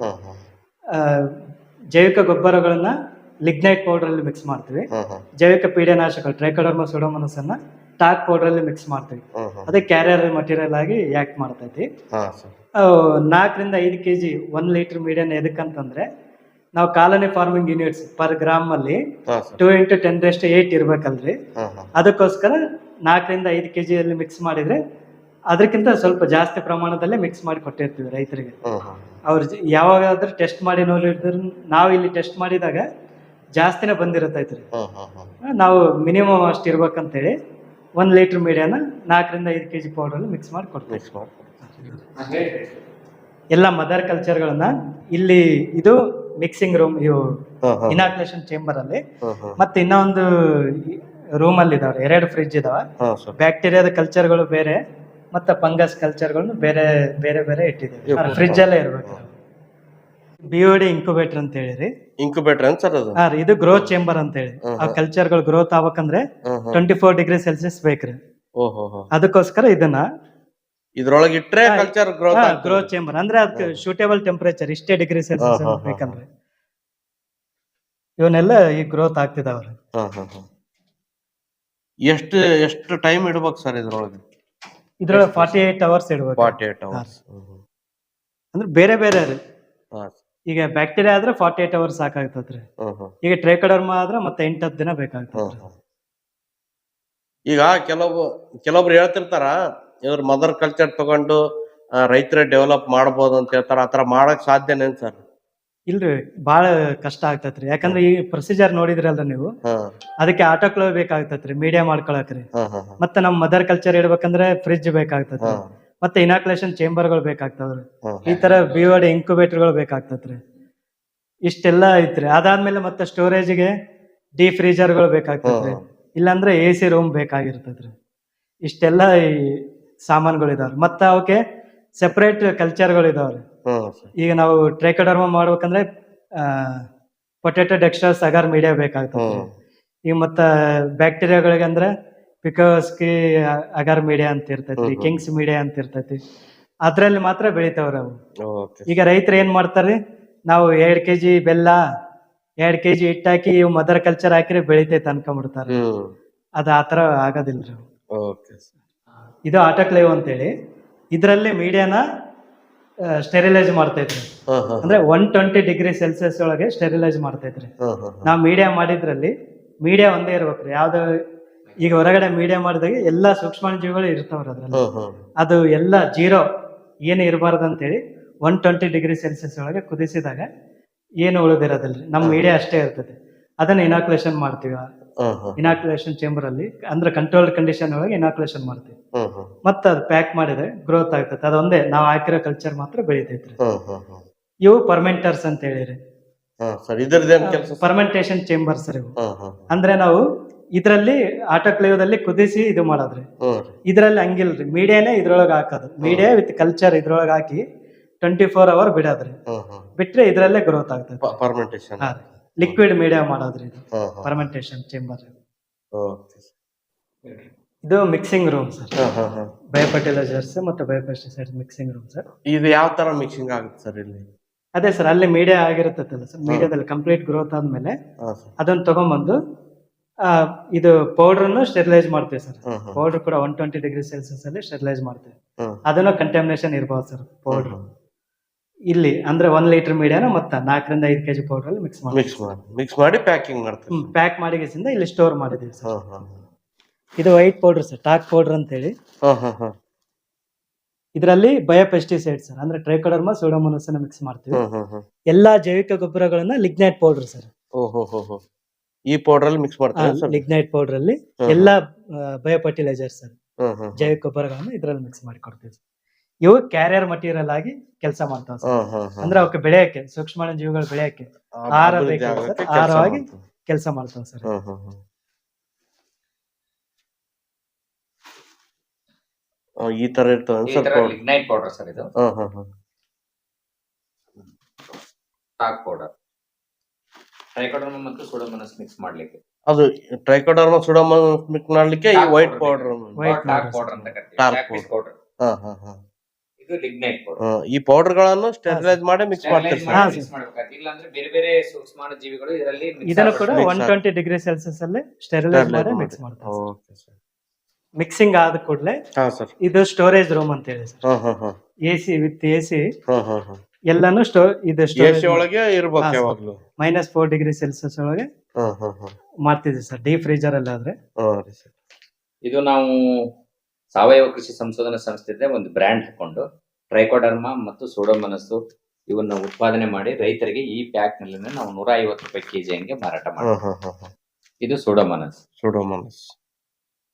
ಜೈವಿಕ ಗೊಬ್ಬರಗಳನ್ನ ಲಿಗ್ನೈಟ್ ಪೌಡರ್ ಅಲ್ಲಿ ಮಿಕ್ಸ್ ಮಾಡ್ತೀವಿ. ಜೈವಿಕ ಪೀಡನಾಶಕಗಳು ಟ್ರೈಕೋಡರ್ಮ ಸುಡೋಮನಸ್ ಅನ್ನ ಟಾಕ್ ಪೌಡ್ರಲ್ಲಿ ಮಿಕ್ಸ್ ಮಾಡ್ತೀವಿ. ಅದೇ ಕ್ಯಾರಿಯರ್ ಮಟೀರಿಯಲ್ ಆಗಿ ಆಕ್ಟ್ ಮಾಡ್ತೈತಿ ನಾಲ್ಕರಿಂದ ಐದು ಕೆಜಿ ಒನ್ ಲೀಟರ್ ಮೀಡಿಯನ್ ಎದಕ್ಕಂತಂದ್ರೆ ನಾವು colony forming units per gram ಅಲ್ಲಿ two into ten raised eight ಇರ್ಬೇಕಲ್ರಿ. ಅದಕ್ಕೋಸ್ಕರ ನಾಲ್ಕರಿಂದ ಐದು ಕೆ ಜಿಯಲ್ಲಿ ಮಿಕ್ಸ್ ಮಾಡಿದ್ರೆ ಅದಕ್ಕಿಂತ ಸ್ವಲ್ಪ ಜಾಸ್ತಿ ಪ್ರಮಾಣದಲ್ಲೇ ಮಿಕ್ಸ್ ಮಾಡಿ ಕೊಟ್ಟಿರ್ತೀವಿ ರೈತರಿಗೆ. ಅವ್ರು ಜ- ಯಾವಾಗಾದ್ರೂ ಟೆಸ್ಟ್ ಮಾಡಿ ನೋಡಿದ್ರು ನಾವು ಇಲ್ಲಿ ಟೆಸ್ಟ್ ಮಾಡಿದಾಗ ಜಾಸ್ತಿನೇ ಬಂದಿರತೈತ್ರಿ. ನಾವು ಮಿನಿಮಮ್ ಅಷ್ಟು ಇರ್ಬೇಕಂತೇಳಿ ಒಂದು ಲೀಟರ್ ಮೀಡಿಯಾನ ನಾಲ್ಕರಿಂದ ಐದು ಕೆ ಜಿ ಪೌಡರ್ ಮಿಕ್ಸ್ ಮಾಡಿ ಕೊಡ್ತೀವಿ. ಎಲ್ಲ ಮದರ್ ಕಲ್ಚರ್ಗಳನ್ನ ಇಲ್ಲಿ ಇದು ಮಿಕ್ಸಿಂಗ್ ರೂಮ್ ಇವು ಇನಾಕ್ಯುಲೇಷನ್ ಚೇಂಬರ್ ಅಲ್ಲಿ. ಮತ್ತೆ ಇನ್ನೊಂದು ರೂಮ್ ಅಲ್ಲಿ ಇದಾವೆ ಎರಡು ಫ್ರಿಡ್ಜ್ ಇದಾವ. ಬ್ಯಾಕ್ಟೀರಿಯಾದ ಕಲ್ಚರ್ಗಳು ಕಲ್ಚರ್ಗಳು ಬೇರೆ ಮತ್ತೆ ಫಂಗಸ್ ಕಲ್ಚರ್ಗಳನ್ನು ಬೇರೆ ಬೇರೆ ಬೇರೆ ಇಟ್ಟಿದ್ದೀವಿ. ಫ್ರಿಜ್ ಫ್ರಿಡ್ಜ್ ಅಲ್ಲೇ ಇರ್ಬೇಕು. ಬಿ ಇನ್ಕ್ಯುಬೇಟರ್ ಅಂತ ಹೇಳಿರಿ. ಇನ್ಕ್ಯುಬೇಟರ್ ಅಂತ ಸರ್ ಅದು? ಹಾ ರೀ ಇದು ಗ್ರೋತ್ ಚೇಂಬರ್ ಅಂತ ಹೇಳಿ. ಆ ಕಲ್ಚರ್ಗಳು ಗ್ರೋತ್ ಆಗ್ಬೇಕಂದ್ರೆ ಟ್ವೆಂಟಿ ಫೋರ್ ಡಿಗ್ರಿ ಸೆಲ್ಸಿಯಸ್ ಬೇಕ್ರಿ ಓಹೋ ಅದಕ್ಕೋಸ್ಕರ ಇದನ್ನ ಇಟ್ರೆ ಕಲ್ಚರ್ ಗ್ರೋತ್ ಗ್ರೋತ್ ಚೇಂಬರ್ ಅಂದ್ರೆ ಅದಕ್ಕೆ ಶೂಟೇಬಲ್ ಟೆಂಪರೇಚರ್ ಇಷ್ಟೇ ಡಿಗ್ರಿ ಸೆಲ್ಸಿಯಸ್ ಬೇಕಂದ್ರೆ. ಇವನ್ನೆಲ್ಲ ಈ ಗ್ರೋತ್ ಆಗ್ತಿದಾವ್ರಿ ಎಷ್ಟು ಎಷ್ಟು ಟೈಮ್ ಇಡ್ಬೇಕು ಸರ್ ಇದ್ರೊಳಗೆ? ಇದ್ರೊಳಗೆ ಫಾರ್ಟಿ ಏಟ್ ಅವರ್ಸ್ ಇಡ್ಬೇಕು. ಫಾರ್ಟಿ ಏಟ್ ಅವರ್ಸ್ ಅಂದ್ರೆ ಬೇರೆ ಬೇರೆ ರೀ. ಈಗ ಬ್ಯಾಕ್ಟೀರಿಯಾ ಆದ್ರೆ ಫಾರ್ಟಿ ಏಟ್ ಅವರ್ಸ್ ಸಾಕಾಗ್ತದ್ರಿ ಈಗ ಟ್ರೇಕಡರ್ಮ ಆದ್ರೆ ಮತ್ತೆ ಎಂಟು ಹತ್ತು ದಿನ ಬೇಕಾಗ್ತದೆ ಈಗ ಕೆಲವು ಕೆಲವೊಬ್ರು ಹೇಳ್ತಿರ್ತಾರ ಇವ್ರ ಮದರ್ ಕಲ್ಚರ್ ತಗೊಂಡು ರೈತರ ಡೆವಲಪ್ ಮಾಡ್ಬೋದು ಅಂತ ಹೇಳ್ತಾರ. ಆತರ ಮಾಡಕ್ ಸಾಧ್ಯನೇನ್ ಸರ್. ಇಲ್ರಿ ಬಾಳ ಕಷ್ಟ ಆಗ್ತೈತ್ರಿ. ಯಾಕಂದ್ರೆ ಈ ಪ್ರೊಸೀಜರ್ ನೋಡಿದ್ರಲ್ಲ ನೀವು? ಅದಕ್ಕೆ ಆಟೋಕ್ಲೇವ್ ಬೇಕಾಗ್ತೈತ್ರಿ ಮೀಡಿಯಾ ಮಾಡ್ಕೊಳಕ್ರಿ. ಮತ್ತೆ ನಮ್ ಮದರ್ ಕಲ್ಚರ್ ಇಡ್ಬೇಕಂದ್ರೆ ಫ್ರಿಡ್ಜ್ ಬೇಕಾಗ್ತದೆ ಮತ್ತೆ ಇನಾಕ್ಯುಲೇಷನ್ ಚೇಂಬರ್ಗಳು ಬೇಕಾಗ್ತಾವ್ರಿ. ಬೇಕಾಗ್ತವ್ರಿ ಈ ತರ ಬಿವರ್ಡ್ ಇಂಕ್ಯುಬೇಟರ್ಗಳು ಬೇಕಾಗ್ತೈತ್ರಿ. ಇಷ್ಟೆಲ್ಲ ಐತ್ರಿ. ಅದಾದ್ಮೇಲೆ ಮತ್ತೆ ಸ್ಟೋರೇಜ್ಗೆ ಡಿ ಫ್ರೀಜರ್ಗಳು ಬೇಕಾಗ್ತೈತ್ರಿ. ಇಲ್ಲಾಂದ್ರೆ ಎ ಸಿ ರೂಮ್ ಬೇಕಾಗಿರ್ತದ್ರಿ ಇಷ್ಟೆಲ್ಲ ಈ ಸಾಮಾನುಗಳು ಇದಾವ್ರಿ ಮತ್ತೆ ಅವಕ್ಕೆ ಸೆಪರೇಟ್ ಕಲ್ಚರ್ಗಳು ಇದಾವ್ರಿ. ಈಗ ನಾವು ಟ್ರೇಕಡರ್ಮ ಮಾಡ್ಬೇಕಂದ್ರೆ ಪೊಟೆಟೊ ಡೆಕ್ಸ್ಟ್ರಾ ಅಗಾರ್ ಮೀಡಿಯಾ ಬೇಕಾಗ್ತದೆ. ಈಗ ಮತ್ತ ಬ್ಯಾಕ್ಟೀರಿಯಾಗಳಿಗೆ ಅಂದ್ರೆ ಪಿಕೋಸ್ಕಿ ಅಗಾರ್ ಮೀಡಿಯಾ ಅಂತ ಇರ್ತೈತಿ. ಕಿಂಗ್ಸ್ ಮೀಡಿಯಾ ಅಂತ ಇರ್ತೈತಿ ಅದ್ರಲ್ಲಿ ಮಾತ್ರ ಬೆಳಿತಾವ್ರಿ ಅವು. ಈಗ ರೈತರು ಏನ್ ಮಾಡ್ತಾರ್ರಿ ನಾವು ಎರಡ್ ಕೆಜಿ ಬೆಲ್ಲ ಎರಡ್ ಕೆಜಿ ಹಿಟ್ಟು ಹಾಕಿ ಇವು ಮದರ್ ಕಲ್ಚರ್ ಹಾಕಿದ್ರೆ ಬೆಳಿತೈತೆ ಅನ್ಕೊಂಡ್ಬಿಡ್ತಾರ ಅದ ಆತರ ಆಗೋದಿಲ್ರಿ ಇದು ಆಟೋಕ್ಲೇವ್ ಅಂತೇಳಿ. ಇದರಲ್ಲಿ ಮೀಡಿಯಾನ ಸ್ಟೆರಿಲೈಸ್ ಮಾಡ್ತಾ ಇದ್ರಿ. ಅಂದ್ರೆ ಒನ್ ಟ್ವೆಂಟಿ ಡಿಗ್ರಿ ಸೆಲ್ಸಿಯಸ್ ಒಳಗೆ ಸ್ಟೆರಿಲೈಸ್ ಮಾಡ್ತಾ ಇದ್ರಿ. ನಾವು ಮೀಡಿಯಾ ಮಾಡಿದ್ರಲ್ಲಿ ಮೀಡಿಯಾ ಒಂದೇ ಇರ್ಬೇಕ್ರಿ ಯಾವ್ದು ಈಗ ಹೊರಗಡೆ ಮೀಡಿಯಾ ಮಾಡಿದಾಗ ಎಲ್ಲಾ ಸೂಕ್ಷ್ಮಾಣುಜೀವಿಗಳು ಇರ್ತಾವ್ರಿ ಅದ್ರಲ್ಲಿ. ಅದು ಎಲ್ಲ ಜೀರೋ ಏನು ಇರಬಾರ್ದು ಅಂತೇಳಿ ಒನ್ ಟ್ವೆಂಟಿ ಡಿಗ್ರಿ ಸೆಲ್ಸಿಯಸ್ ಒಳಗೆ ಕುದಿಸಿದಾಗ ಏನು ಉಳಿದಿರೋದಿಲ್ಲ ನಮ್ಮ ಮೀಡಿಯಾ ಅಷ್ಟೇ ಇರ್ತದೆ. ಅದನ್ನ ಇನಾಕ್ಯುಲೇಷನ್ ಮಾಡ್ತೀವಿ. ಇನಾಕ್ಯುಲೇಷನ್ ಚೇಂಬರ್ ಅಲ್ಲಿ ಅಂದ್ರೆ ಕಂಟ್ರೋಲ್ಡ್ ಕಂಡೀಷನ್ ಒಳಗೆ ಇನಾಕ್ಯುಲೇಷನ್ ಮಾಡ್ತೀವಿ. ಮತ್ತ ಅದು ಪ್ಯಾಕ್ ಮಾಡಿದ್ರೆ ಗ್ರೋತ್ ಆಗ್ತದೆ ಅದೊಂದೇ ನಾವು ಹಾಕಿರೋ ಕಲ್ಚರ್ ಮಾತ್ರ ಬೆಳಿತೈತ್ರಿ ಇವು ಪರ್ಮೆಂಟರ್ಸ್ ಅಂತ ಹೇಳಿರಿ ಫರ್ಮೆಂಟೇಶನ್ ಚೇಂಬರ್ಸ್ ಇವು. ಅಂದ್ರೆ ನಾವು ಇದರಲ್ಲಿ ಆಟೋಕ್ಲೇವದಲ್ಲಿ ಕುದಿಸಿ ಇದು ಮಾಡೋದ್ರಿ. ಇದರಲ್ಲಿ ಹಂಗಿಲ್ರಿ ಮೀಡಿಯಾನೇ ಇದ್ರೊಳಗೆ ಹಾಕೋದು. ಮೀಡಿಯಾ ವಿತ್ ಕಲ್ಚರ್ ಇದ್ರೊಳಗೆ ಹಾಕಿ ಟ್ವೆಂಟಿ ಫೋರ್ ಅವರ್ ಬಿಡೋದ್ರಿ ಬಿಟ್ರೆ ಇದ್ರಲ್ಲೇ ಗ್ರೋತ್ ಆಗ್ತದೆ ಪರ್ಮೆಂಟೇಶನ್ ಲಿಕ್ವಿಡ್ ಮೀಡಿಯಾ ಮಾಡೋದ್ರಿ ಇದು ಫರ್ಮೆಂಟೇಶನ್ ಚೇಂಬರ್ ಇದು ಮಿಕ್ಸಿಂಗ್ ರೂಮ್ ಸರ್ ಬಯೋಫರ್ಟಿಲೈಸರ್ಸ್ ಮತ್ತು ಬಯೋಪೆಸ್ಟಿಸೈಡ್ಸ್ ಮಿಕ್ಸಿಂಗ್ ರೂಮ್ ಸರ್ ಇದು ಯಾವ ತರ ಮಿಕ್ಸಿಂಗ್ ಆಗುತ್ತೆ ಸರ್ ಇಲ್ಲಿ? ಅದೇ ಸರ್ ಅಲ್ಲಿ ಮೀಡಿಯಾ ಆಗಿರುತ್ತಲ್ಲ ಸರ್ ಮೀಡಿಯಾದಲ್ಲಿ ಕಂಪ್ಲೀಟ್ ಗ್ರೋತ್ ಆದ್ಮೇಲೆ ಅದನ್ನ ತಗೊಂಡ್ಬಂದು ಇದು ಪೌಡರ್ನು ಸ್ಟೆರಿಲೈಸ್ ಮಾಡ್ತೀವಿ ಸರ್ ಪೌಡರ್ ಕೂಡ ಒನ್ ಟ್ವೆಂಟಿ ಡಿಗ್ರಿ ಸೆಲ್ಸಿಯಸ್ ಅಲ್ಲಿ ಸ್ಟೆರಿಲೈಸ್ ಮಾಡ್ತೀವಿ. ಅದನ್ನು ಕಂಟಾಮಿನೇಷನ್ ಇರ್ಬೋದು ಸರ್ ಪೌಡರ್ ಇಲ್ಲಿ ಅಂದ್ರೆ ಒಂದ್ ಲೀಟರ್ ಮೀಡಿಯಾನ ಮತ್ತೆ ನಾಲ್ಕರಿಂದ ಐದು ಕೆಜಿ ಪೌಡರ್ ಅಲ್ಲಿ ಮಿಕ್ಸ್ ಮಾಡಿ ಮಿಕ್ಸ್ ಮಾಡಿ ಮಿಕ್ಸ್ ಮಾಡಿ ಪ್ಯಾಕಿಂಗ್ ಮಾಡ್ತೀವಿ. ಪ್ಯಾಕ್ ಮಾಡಿಗೆಸಿಂದ ಇಲ್ಲಿ ಸ್ಟೋರ್ ಮಾಡಿದೀವಿ ಸರ್ ಇದು white powder sir talc powder ಅಂತ ಹೇಳಿ ಇದರಲ್ಲಿ ಬಯೋಪೆಸ್ಟಿಸೈಡ್ ಸರ್ ಅಂದ್ರೆ ಟ್ರೈಕೋಡರ್ಮಾ ಸೋಡೋಮೋನಸ್ ಅನ್ನ ಮಿಕ್ಸ್ ಮಾಡ್ತೀವಿ. ಎಲ್ಲಾ ಜೈವಿಕ ಗೊಬ್ಬರಗಳನ್ನ ಲಿಗ್ನೈಟ್ ಪೌಡರ್ ಸರ್ ಈ ಪೌಡರ್ ಅಲ್ಲಿ ಮಿಕ್ಸ್ ಮಾಡ್ತೀವಿ ಸರ್ ಲಿಗ್ನೈಟ್ ಪೌಡರ್ ಅಲ್ಲಿ ಎಲ್ಲಾ ಎಲ್ಲಾ ಬಯೋಫರ್ಟಿಲೈಸರ್ ಸರ್ ಜೈವಿಕ ಗೊಬ್ಬರಗಳನ್ನ ಇದರಲ್ಲಿ ಮಿಕ್ಸ್ ಮಾಡಿ ಕೊಡ್ತೀವಿ. ಇವು ಕ್ಯಾರಿಯರ್ ಮಟೀರಿಯಲ್ ಆಗಿ ಕೆಲಸ ಮಾಡ್ತಾವ ಅಂದ್ರೆ ಅವಕ್ಕೆ ಬೆಳೆಯಕ್ಕೆ ಸೂಕ್ಷ್ಮ ಜೀವಿಗಳು ಬೆಳೆಯಕ್ಕೆ ಆಹಾರ ಆಹಾರವಾಗಿ ಕೆಲಸ ಮಾಡ್ತಾವ ಸರ್. ಈ ತರ ಪೌಡರ್ ಲಿಗ್ನೈಟ್ ಪೌಡರ್ ಸರ್ ಇದು. ಟಾಕ್ ಪೌಡರ್ ಟ್ರೈಕೋಡರ್ಮ ಮತ್ತು ಸೂಡೋಮೋನಾಸ್ ಮಿಕ್ಸ್ ಮಾಡ್ಲಿಕ್ಕೆ. ಅದು ಟ್ರೈಕೋಡರ್ಮ ಸುಡೋಮನ್ ಮಿಕ್ಸ್ ಮಾಡ್ಲಿಕ್ಕೆ ಈ white powder white powder. Powder ಅಂತ ಕರೀತೀವಿ ಟಾಕ್ ಪೌಡರ್. ಹಾ ಹಾ ಹಾ ಇದು ಲಿಗ್ನೈಟ್ ಪೌಡರ್ ಈ ಪೌಡರ್ಗಳನ್ನು ಸ್ಟೆರಿಲೈಸ್ ಮಾಡಿ ಮಿಕ್ಸ್ ಮಾಡ್ತಾರೆ. ಮಿಕ್ಸ್ ಬೇರೆ ಬೇರೆ ಸೂಕ್ಷ್ಮಾಣ ಜೀವಿಗಳು ಇದರಲ್ಲಿ ಇದನ್ನು ಕೂಡ ಒನ್ ಟ್ವೆಂಟಿ ಡಿಗ್ರಿ ಸೆಲ್ಸಿಯಸ್ ಅಲ್ಲಿ ಸ್ಟೆರಿಲೈಸ್ ಮಾಡಿ ಮಿಕ್ಸ್ ಮಾಡ್ತಾರೆ ಓಕೆ ಸರ್ ಮಿಕ್ಸಿಂಗ್ ಆದ ಕೂಡಲೇ ಹಾ ಸರ್ ಇದು ಸ್ಟೋರೇಜ್ ರೂಮ್ ಅಂತ ಹೇಳಿ ಸರ್ ಹಾ ಹಾ. ಹಾ A C with A C C ಎಲ್ಲಾನು ಸ್ಟೋ ಇದು ಸ್ಟೋರೇಜ್ ಒಳಗೆ ಇರಬೇಕು. ಯಾವಾಗ್ಲೂ. ಮೈನಸ್ ಫೋರ್ ಡಿಗ್ರಿ ಸೆಲ್ಸಿಯಸ್ ಒಳಗೆ ಮಾಡ್ತಿದ್ವಿ ಸರ್ ಡೀಪ್ ಫ್ರೀಜರ್ ಅಲ್ಲಿ ಆದ್ರೆ. ಇದು ನಾವು ಸಾವಯವ ಕೃಷಿ ಸಂಶೋಧನಾ ಸಂಸ್ಥೆ ಒಂದು ಬ್ರ್ಯಾಂಡ್ ಹಾಕೊಂಡು ಟ್ರೈಕೋಡರ್ಮ ಮತ್ತು ಸೂಡೋಮನಸ್ಸು ಇವನ್ನ ಉತ್ಪಾದನೆ ಮಾಡಿ ರೈತರಿಗೆ ಈ ಪ್ಯಾಕ್ನಲ್ಲಿ ನಾವು ನೂರ ಐವತ್ತು ರೂಪಾಯಿ ಕೆಜಿ ಹಂಗೆ ಮಾರಾಟ ಮಾಡ್ತೀವಿ. ಇದು ಸೋಡೋಮನಸ್. ಸೋಡೋಮನಸ್.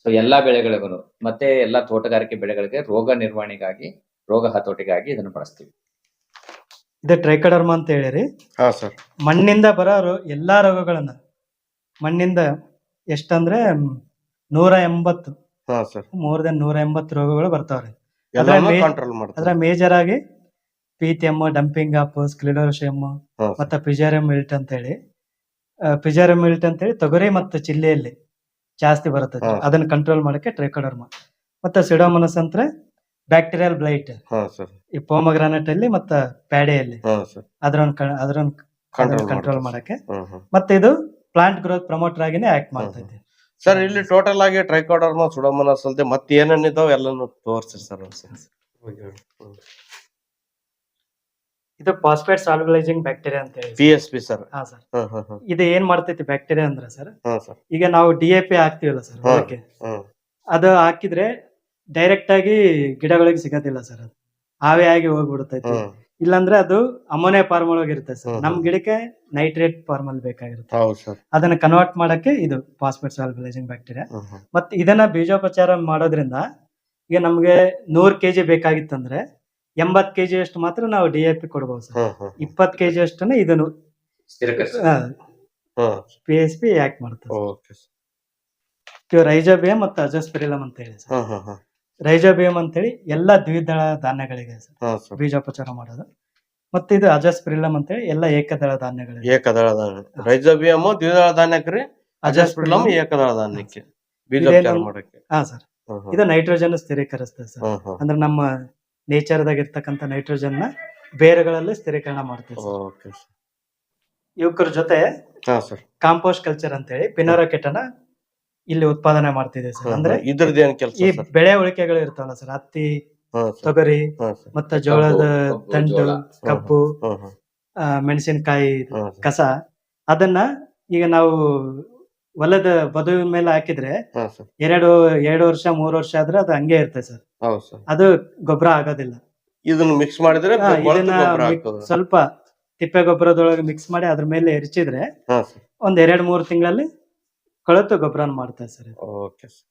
ಸೊ ಎಲ್ಲಾ ಬೆಳೆಗಳಿಗೂ ಮತ್ತೆ ಎಲ್ಲಾ ತೋಟಗಾರಿಕೆ ಬೆಳೆಗಳಿಗೆ ರೋಗ ನಿರ್ವಹಣೆಗಾಗಿ ರೋಗ ಹತೋಟಿಗಾಗಿ ಇದನ್ನು ಬಳಸ್ತೀವಿ. ಇದು ಟ್ರೈಕಡರ್ಮ ಅಂತ ಹೇಳಿರಿ. ಹಾ ಸರ್. ಮಣ್ಣಿಂದ ಬರೋರು ಎಲ್ಲಾ ರೋಗಗಳನ್ನ ಮಣ್ಣಿಂದ ಎಷ್ಟಂದ್ರೆ ನೂರ ಎಂಬತ್ತು ಹಾ ಸರ್. ಮೋರ್ ದೆನ್ ನೂರ ಎಂಬತ್ತು ರೋಗಗಳು ಬರ್ತಾವ್ರಿ. ಅದ್ರ ಮೇಜರ್ ಆಗಿ ಪಿಟಿಎಂ ಡಂಪಿಂಗ್ ಆಪ್ ಸ್ಕ್ಲಿಡೋಶಿಯಮ್ ಮತ್ತ ಪಿಜಾರಿಯಂ ಮಿಲ್ಟ್ ಅಂತ ಹೇಳಿ. ಪಿಜಾರಿಯಂ ಮಿಲ್ಟ್ ಅಂತ ಹೇಳಿ ತೊಗರಿ ಮತ್ತು ಚಿಲ್ಲೆಯಲ್ಲಿ ಜಾಸ್ತಿ ಬರುತ್ತೆ ಅದನ್ನ ಕಂಟ್ರೋಲ್ ಮಾಡಕ್ಕೆ ಟ್ರೈಕೋಡರ್ಮ ಮತ್ತೆ ಸಿಡೋಮನಸ್ ಅಂದ್ರೆ ಬ್ಯಾಕ್ಟೀರಿಯಲ್ ಬ್ಲೈಟ್ ಈ ಪೋಮಗ್ರಾನೆಟ್ ಅಲ್ಲಿ ಮತ್ತೆ ಪ್ಯಾಡೆಯಲ್ಲಿ ಅದ್ರ ಕ- ಕಂಟ್ರೋಲ್ ಮಾಡಕ್ಕೆ. ಮತ್ತೆ ಇದು ಪ್ಲಾಂಟ್ ಗ್ರೋತ್ ಪ್ರಮೋಟರ್ ಆಗಿನೇ ಆಕ್ಟ್ ಮಾಡ್ತೈತಿ ಸರ್ ಇಲ್ಲಿ ಟೋಟಲ್ ಆಗಿ ಟ್ರೈಕೋಡರ್ಮ ಸುಡೋಮನಸ್ ಅಲ್ಲದೆ ಮತ್ತೆ ಏನೇನಿದಾವ ಎಲ್ಲಾನು ತೋರಿಸಿ ಸರ್ ಇದು ಫಾಸ್ಫೇಟ್ ಸಾಲ್ಯುಲೈಸಿಂಗ್ ಬ್ಯಾಕ್ಟೀರಿಯಾ ಅಂತ ಹೇಳಿ ಪಿ ಎಸ್ ಪಿ ಸರ್. ಹಾ ಸರ್. ಇದು ಏನ್ ಮಾಡ್ತೈತಿ ಬ್ಯಾಕ್ಟೀರಿಯಾ ಅಂದ್ರೆ ಸರ್ ಹಾ ಸರ್. ಈಗ ನಾವು ಡಿ ಎ ಪಿ ಹಾಕ್ತಿವಲ್ಲ ಸರ್ ಓಕೆ ಅದು ಹಾಕಿದ್ರೆ ಡೈರೆಕ್ಟ್ ಆಗಿ ಗಿಡಗಳಿಗೆ ಸಿಗೋದಿಲ್ಲ ಸರ್ ಅದು. ಆವಿ ಆಗಿ ಹೋಗ್ಬಿಡ್ತೈತಿ ಹ್ಮ್. ಇಲ್ಲಾಂದ್ರೆ ಅದು ಅಮೋನಿಯಾ ಫಾರ್ಮಲ್ ಆಗಿರುತ್ತೆ ಇರುತ್ತೆ ಸರ್. ನಮ್ ಗಿಡಕ್ಕೆ ನೈಟ್ರೇಟ್ ಫಾರ್ಮಲ್ ಅಲ್ಲಿ ಬೇಕಾಗಿರುತ್ತೆ. ಹೌದು ಸರ್. ಅದನ್ನ ಕನ್ವರ್ಟ್ ಮಾಡಕ್ಕೆ ಇದು ಫಾಸ್ಫೇಟ್ ಸಾಲ್ಬಲೈಸಿಂಗ್ ಬ್ಯಾಕ್ಟೀರಿಯಾ ಮತ್ತೆ ಇದನ್ನ ಬೀಜೋಪಚಾರ ಮಾಡೋದ್ರಿಂದ ಈಗ ನಮ್ಗೆ ನೂರ್ ಕೆಜಿ ಬೇಕಾಗಿತ್ತಂದ್ರೆ ಎಂಬತ್ ಕೆಜಿ ಅಷ್ಟು ಮಾತ್ರ ನಾವು ಡಿ ಎ ಪಿ ಕೊಡ್ಬೋದು ಸರ್. ಇಪ್ಪತ್ ಕೆಜಿ ಅಷ್ಟನ್ನ ಇದನ್ನು ಪಿ ಎಸ್ ಪಿ ಆಕ್ಟ್ ಮಾಡುತ್ತೆ ಮತ್ತು ಅಜೋಸ್ಪಿರಿಲಮ್ ಅಂತ ಹೇಳಿ ಸರ್. ಹಾ ಹಾ ಹಾ ರೈಜೋಬಿಯಂ ಅಂತೇಳಿ ಎಲ್ಲಾ ದ್ವಿದಳ ಧಾನ್ಯಗಳಿಗೆ ಸರ್. ಹಾ ಸರ್. ಬೀಜೋಪಚಾರ ಮಾಡೋದು. ಮತ್ತೆ ಇದು ಅಜಸ್ಪಿರಿಲಮ್ ಅಂತೇಳಿ ಎಲ್ಲ ಏಕದಳ ಧಾನ್ಯಗಳಿಗೆ ಏಕದಳ ಧಾನ್ಯ. ರೈಜೋಬಿಯಮ್ ದ್ವಿದಳ ಧಾನ್ಯಕ್ರಿ ಅಜಸ್ಪ್ರಿಲಮ್ ಏಕದಳ ಧಾನ್ಯಕ್ಕೆ ಬೀಜೋಪಚಾರ ಇದೇನು- ಮಾಡಕ್ಕೆ. ಹಾ ಸರ್. ಹ್ಮ್ ಹ್ಮ್ ಇದು ನೈಟ್ರೋಜನ್ ಸ್ಥಿರೀಕರಿಸ್ತದೆ ಸರ್. ಹ್ಮ್ ಹ್ಮ್ ಅಂದ್ರೆ ನಮ್ಮ ನೇಚರ್ದಾಗ ಇರ್ತಕ್ಕಂಥ ನೈಟ್ರೋಜನ್ನ ಬೇರುಗಳಲ್ಲಿ ಸ್ಥಿರೀಕರಣ ಮಾಡ್ತೀವಿ ಸರ್. Okay sir. ಜೊತೆ ಹಾ ಸರ್. ಕಾಂಪೋಸ್ಟ್ ಕಲ್ಚರ್ ಅಂತ ಹೇಳಿ ಪಿನೋರಕೆಟನ ಇಲ್ಲಿ ಉತ್ಪಾದನೆ ಮಾಡ್ತಿದೆ ಸರ್. ಅಂದ್ರೆ ಇದ್ರದ್ದು ಏನ್ ಕೆಲಸ ಈ ಸರ್? ಬೆಳೆ ಉಳಿಕೆಗಳು ಇರ್ತಾವಲ್ಲ ಸರ್. ಹತ್ತಿ ತೊಗರಿ ಮತ್ತ ಜೋಳದ ದಂಟು ತಂಟು ಕಬ್ಬು ಮೆಣಸಿನಕಾಯಿ ಕಸ. ಅದನ್ನ ಈಗ ನಾವು ಹೊಲದ ಬದುವಿನ ಮೇಲೆ ಹಾಕಿದ್ರೆ ಎರಡು ಎರಡು ವರ್ಷ ಮೂರು ವರ್ಷ ಆದ್ರೆ ಅದು ಹಂಗೆ ಇರ್ತದೆ ಸರ್. ಹೌದು ಸರ್. ಅದು ಗೊಬ್ಬರ ಆಗೋದಿಲ್ಲ. ಇದನ್ನ ಮಿಕ್ಸ್ ಮಾಡಿದ್ರೆ ಸ್ವಲ್ಪ ತಿಪ್ಪೆ ಗೊಬ್ಬರದೊಳಗೆ ಮಿಕ್ಸ್ ಮಾಡಿ ಅದ್ರ ಮೇಲೆ ಎರಚಿದ್ರೆ ಒಂದ್ ಎರಡ್ ಮೂರು ತಿಂಗಳಲ್ಲಿ ಕೊಳೆತು ಗೊಬ್ಬರ ಮಾಡ್ತಾರೆ ಸರ್ ಓಕೆ ಸರ್